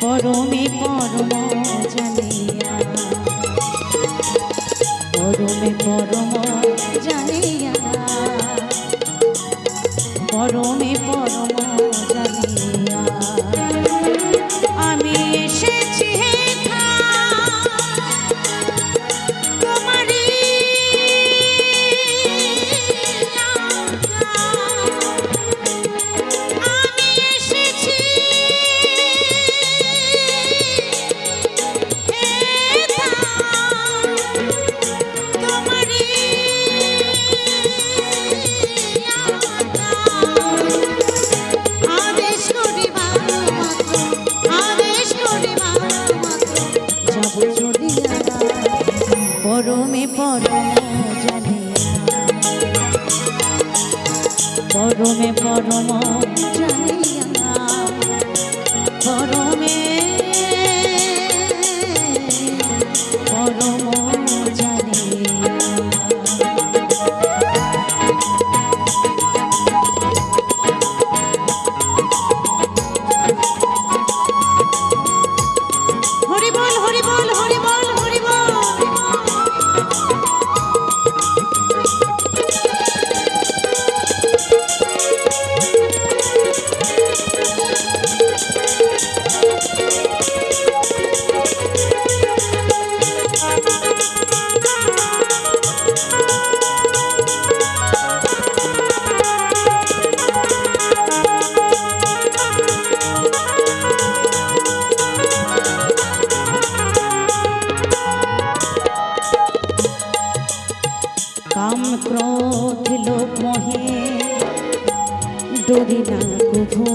বড় পরমে পরম জানে পরমে পরম জানি করি না কোথো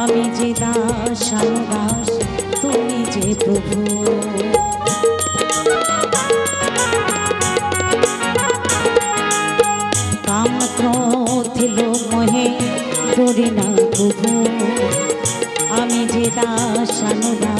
আমি যে দাস, আমি দাস, তুমি যে প্রভু। কাম ক্রোধিল মহে করি না প্রভু আমি যে দাস, আমি দাস।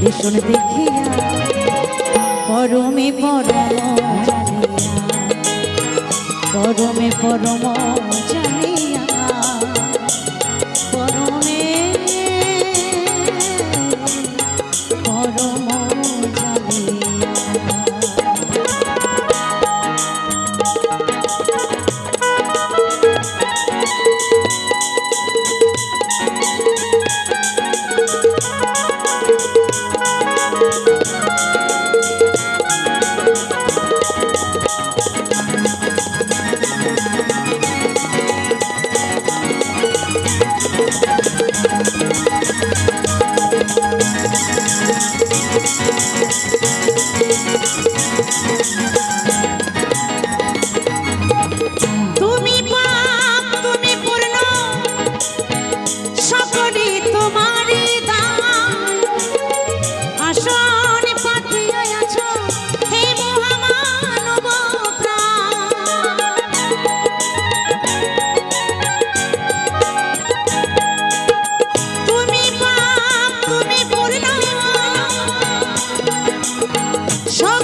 ভীষণ দেখিয়া পরমে পরম পরমে পরম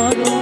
follow